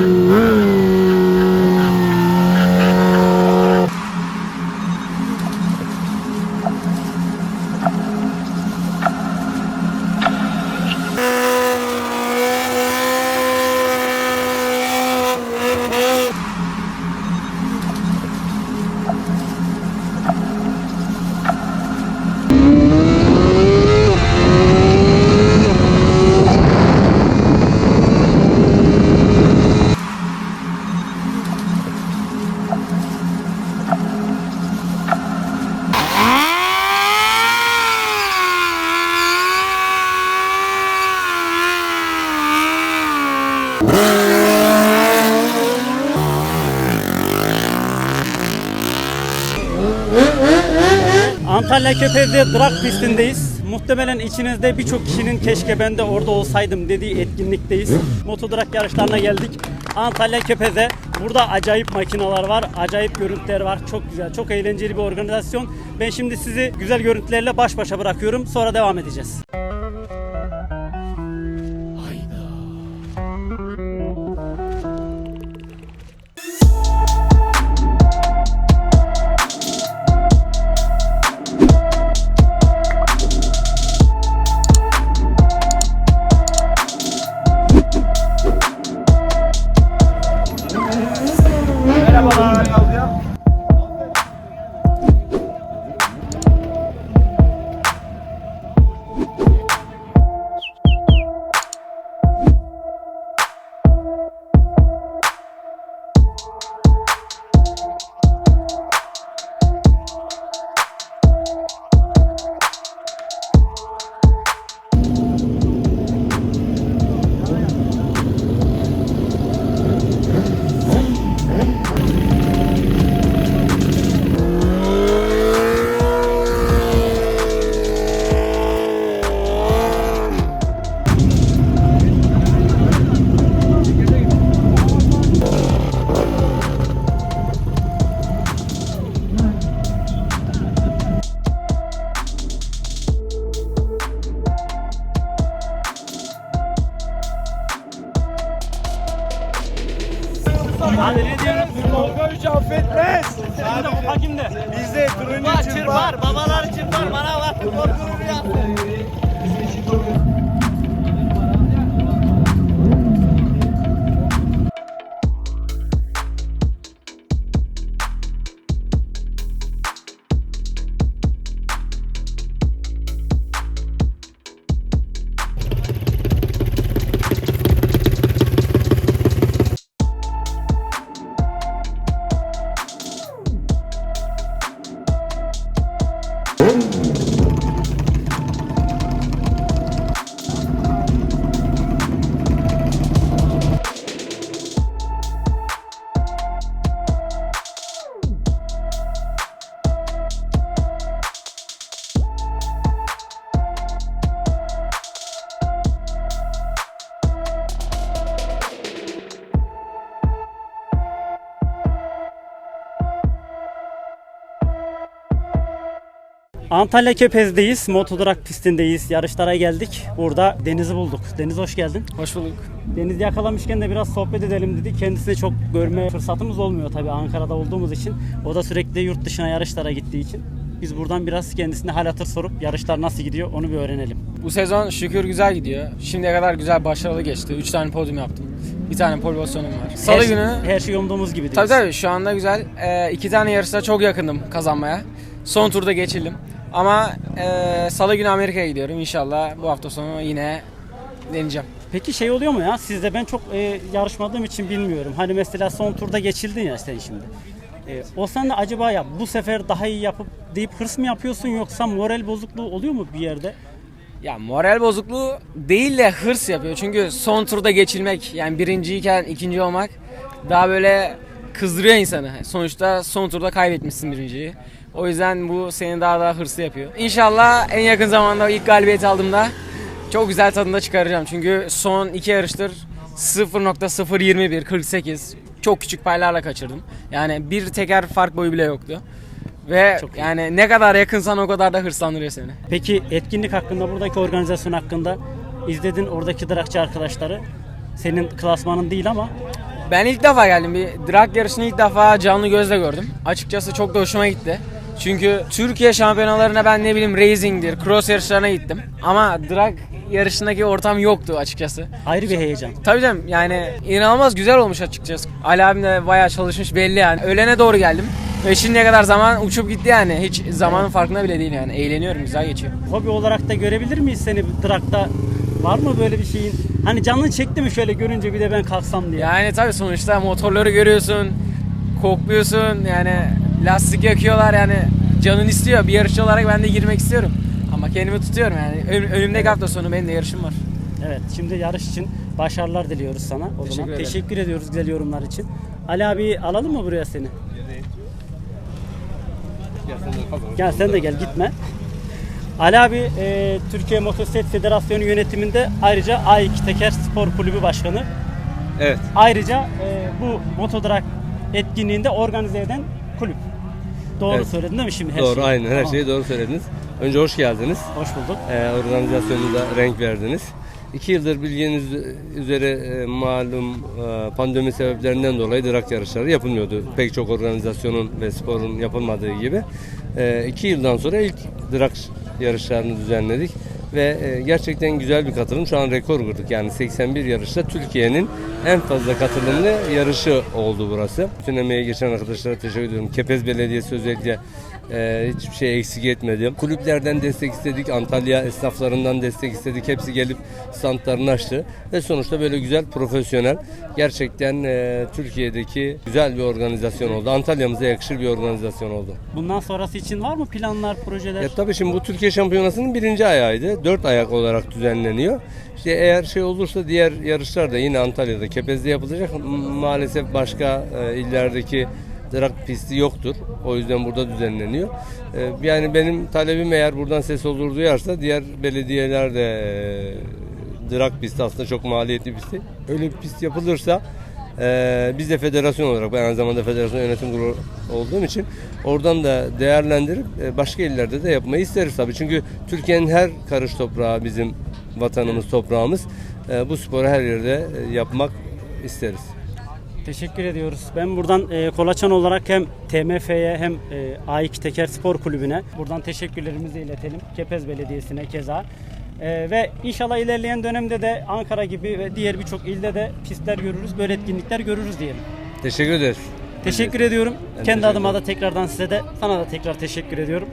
Mm-hmm. Antalya Köpev'de drag pistindeyiz. Muhtemelen içinizde birçok kişinin keşke ben de orada olsaydım dediği etkinlikteyiz. Motodrag yarışlarına geldik. Antalya Köpev'de. Burada acayip makineler var, acayip görüntüler var. Çok güzel, çok eğlenceli bir organizasyon. Ben şimdi sizi güzel görüntülerle baş başa bırakıyorum. Sonra devam edeceğiz. Bizde turuncu için var. babalar var, bana var. Korkunur ya. Antalya Kepez'deyiz. Motodrag pistindeyiz. Yarışlara geldik. Burada Deniz'i bulduk. Deniz hoş geldin. Hoş bulduk. Deniz'i yakalamışken de biraz sohbet edelim dedik. Kendisini çok görme fırsatımız olmuyor tabii Ankara'da olduğumuz için. O da sürekli yurt dışına yarışlara gittiği için. Biz buradan biraz kendisine hal hatır sorup yarışlar nasıl gidiyor onu bir öğrenelim. Bu sezon şükür güzel gidiyor. Şimdiye kadar güzel başarılı geçti. 3 tane podyum yaptım. Bir tane pole pozisyonum var. Salı her, günü her şey umduğumuz gibi tabii diyorsun. tabii şu anda güzel. Ee, iki tane yarışta çok yakındım kazanmaya. Son turda geçildim. Ama e, salı günü Amerika'ya gidiyorum. İnşallah bu hafta sonu yine deneyeceğim. Peki şey oluyor mu ya? Sizde ben çok e, yarışmadığım için bilmiyorum. Hani mesela son turda geçildin ya sen şimdi. E, o sen de acaba ya bu sefer daha iyi yapıp deyip hırs mı yapıyorsun yoksa moral bozukluğu oluyor mu bir yerde? Ya moral bozukluğu değil de hırs yapıyor. Çünkü son turda geçilmek yani birinciyken ikinci olmak daha böyle kızdırıyor insanı. Sonuçta son turda kaybetmişsin birinciyi. O yüzden bu seni daha da hırslı yapıyor. İnşallah en yakın zamanda ilk galibiyeti aldığımda çok güzel tadında çıkaracağım. Çünkü son iki yarıştır 0.021 48 çok küçük paylarla kaçırdım. Yani bir teker fark boyu bile yoktu. Ve Çok iyi. yani ne kadar yakınsan o kadar da hırslandırıyor seni. Peki etkinlik hakkında buradaki organizasyon hakkında izledin oradaki drakçı arkadaşları. Senin klasmanın değil ama Ben ilk defa geldim. Bir drag yarışını ilk defa canlı gözle gördüm. Açıkçası çok da hoşuma gitti. Çünkü Türkiye şampiyonalarına ben ne bileyim racing'dir, cross yarışlarına gittim. Ama drag yarışındaki ortam yoktu açıkçası. Ayrı bir heyecan. Tabii canım yani inanılmaz güzel olmuş açıkçası. Ali abim de bayağı çalışmış belli yani. Öğlene doğru geldim. Ve şimdiye kadar zaman uçup gitti yani. Hiç zamanın farkında bile değil yani. Eğleniyorum, güzel geçiyor. Hobi olarak da görebilir miyiz seni drag'da? Var mı böyle bir şeyin? Hani canın çekti mi şöyle görünce bir de ben kalksam diye? Yani tabii sonuçta motorları görüyorsun, kokluyorsun yani lastik yakıyorlar yani canın istiyor. Bir yarışçı olarak ben de girmek istiyorum. Ama kendimi tutuyorum yani. Ön- önümdeki hafta sonu benim de yarışım var. Evet şimdi yarış için başarılar diliyoruz sana o Teşekkür zaman. ederim. Teşekkür ediyoruz güzel yorumlar için. Ali abi alalım mı buraya seni? Gel sen de gel gitme. Ali abi e, Türkiye Motosiklet Federasyonu yönetiminde ayrıca A2 Teker Spor Kulübü Başkanı. Evet, Ayrıca e, bu Motodrag etkinliğinde organize eden kulüp. Doğru Evet. söyledin değil mi şimdi her doğru, şeyi? aynen her Tamam. şeyi doğru söylediniz. Önce hoş geldiniz. Hoş bulduk. Ee, organizasyonumuza renk verdiniz. İki yıldır bildiğiniz üzere e, malum e, pandemi sebeplerinden dolayı drag yarışları yapılmıyordu. Pek çok organizasyonun ve sporun yapılmadığı gibi. E, iki yıldan sonra ilk drag yarışlarını düzenledik. Ve e, gerçekten güzel bir katılım. Şu an rekor kırdık. Yani 81 yarışta Türkiye'nin en fazla katılımlı yarışı oldu burası. Bütün emeği geçen arkadaşlara teşekkür ediyorum. Kepez Belediyesi özellikle ee, hiçbir şey eksik etmedi. Kulüplerden destek istedik, Antalya esnaflarından destek istedik. Hepsi gelip standlarını açtı. Ve sonuçta böyle güzel, profesyonel, gerçekten e, Türkiye'deki güzel bir organizasyon oldu. Antalya'mıza yakışır bir organizasyon oldu. Bundan sonrası için var mı planlar, projeler? Ya tabii şimdi bu Türkiye Şampiyonası'nın birinci ayağıydı. Dört ayak olarak düzenleniyor. İşte eğer şey olursa diğer yarışlar da yine Antalya'da, Kepez'de yapılacak. Maalesef başka e, illerdeki drag pisti yoktur. O yüzden burada düzenleniyor. E, yani benim talebim eğer buradan ses olur duyarsa diğer belediyeler de e, drag pisti aslında çok maliyetli pisti. Öyle bir pist yapılırsa ee, biz de federasyon olarak ben aynı zamanda federasyon yönetim kurulu olduğum için oradan da değerlendirip e, başka illerde de yapmayı isteriz tabii. Çünkü Türkiye'nin her karış toprağı bizim vatanımız, toprağımız. Ee, bu sporu her yerde e, yapmak isteriz. Teşekkür ediyoruz. Ben buradan e, Kolaçan olarak hem TMF'ye hem e, A2 Teker Spor Kulübü'ne buradan teşekkürlerimizi iletelim. Kepez Belediyesi'ne keza. E, ve inşallah ilerleyen dönemde de Ankara gibi ve diğer birçok ilde de pistler görürüz, böyle etkinlikler görürüz diyelim. Teşekkür ederiz. Teşekkür ediyorum. Kendi teşekkür adıma da tekrardan size de sana da tekrar teşekkür ediyorum.